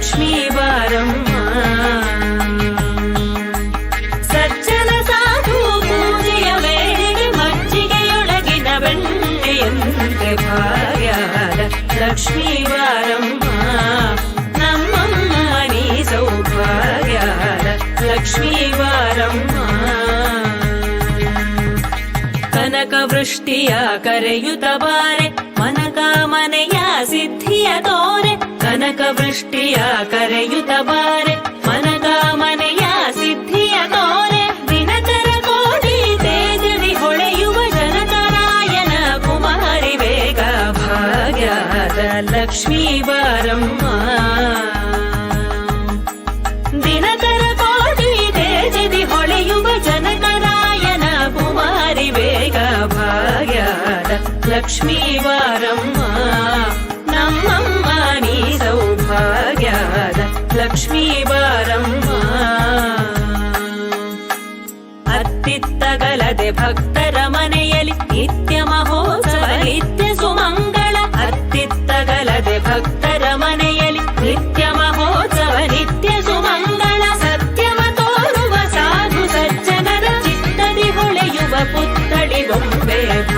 లక్ష్మీ వారమ్మ ಸಜ್ಜನ ಸಾಧು ಪೂಜೆಯ ವೇಳೆಗೆ ಮಜ್ಜಿಗೆಯೊಳಗಿನ ಬೆಣ್ಣೆಯಂತೆ ಭಾರ್ಯಾದ ಲಕ್ಷ್ಮೀ ವಾರಮ್ಮ ನಮ್ಮಮ್ಮ ನೀ ಸೌಭಾರ್ಯಾದ ಲಕ್ಷ್ಮೀ ವಾರಮ್ಮ ಕನಕ ವೃಷ್ಟಿಯ ಕರೆಯುತ್ತ ಬಾರೆ ಕನಕವೃಷ್ಟಿಯ ಕರೆಯುತ್ತ ಬಾರೆ ಮನಕಾಮನೆಯ ಸಿದ್ಧಿಯ ತೋರೆ ದಿನಕರ ಕೋಟಿ ತೇಜದಿ ಹೊಳೆಯುವ ಜನಕರಾಯನ ಕುಮಾರಿ ವೇಗ ಭಾಗ್ಯದ ಲಕ್ಷ್ಮೀ ಬಾರಮ್ಮ ದಿನಕರ ಕೋಟಿ ತೇಜದಿ ಹೊಳೆಯುವ ಜನಕರಾಯನ ಕುಮಾರಿ ವೇಗ ಭಾಗ್ಯದ ಲಕ್ಷ್ಮೀ ವಾರಮ್ಮ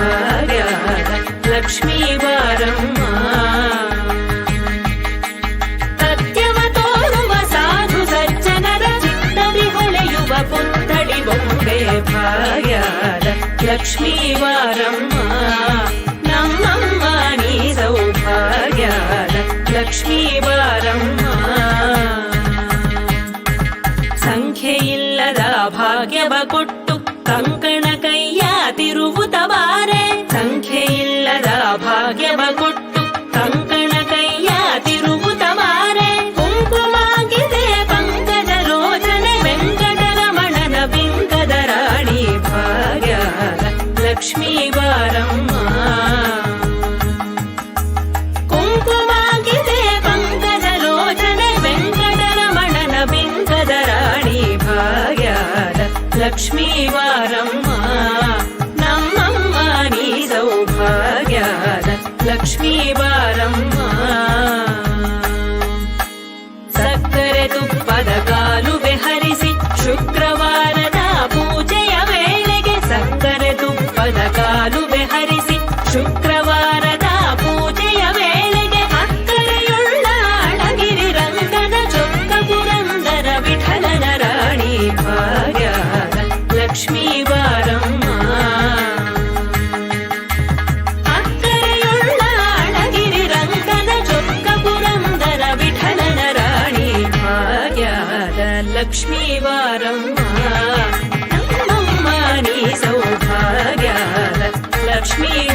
ಬೊಂಬೆ ಭಾಗ್ಯದ ಲಕ್ಷ್ಮೀ ಬಾರಮ್ಮ ಸತ್ಯವ ತೋರುವ ಸಾಧು ಸಜ್ಜನರ ಚಿತ್ತದಿ ಹೊಳೆಯುವ ಪುತ್ತಳಿ ಬೊಂಬೆ ಭಾಗ್ಯದ ಲಕ್ಷ್ಮೀ ವಾರಮ್ಮ ನಮ್ಮಮ್ಮ ನೀ ಸೌಭಾಗ್ಯದ ಲಕ್ಷ್ಮೀ ವಾರಮ್ಮ ಸಂಖ್ಯೆಯಿಲ್ಲದ ಭಾಗ್ಯವ ಕೊಟ್ಟು ಕಂಕಣ లక్ష్మీ వారమ్మ. కుంకుమాకితే పంకజలోచన వెంకటరమణన బింకదరాణి భాగ్యాల లక్ష్మీ వారమ్మ. నమ్మమ్మ నీ సౌభాగ్యాల లక్ష్మీ వారమ్మ. సక్కర తుప్పదగా me.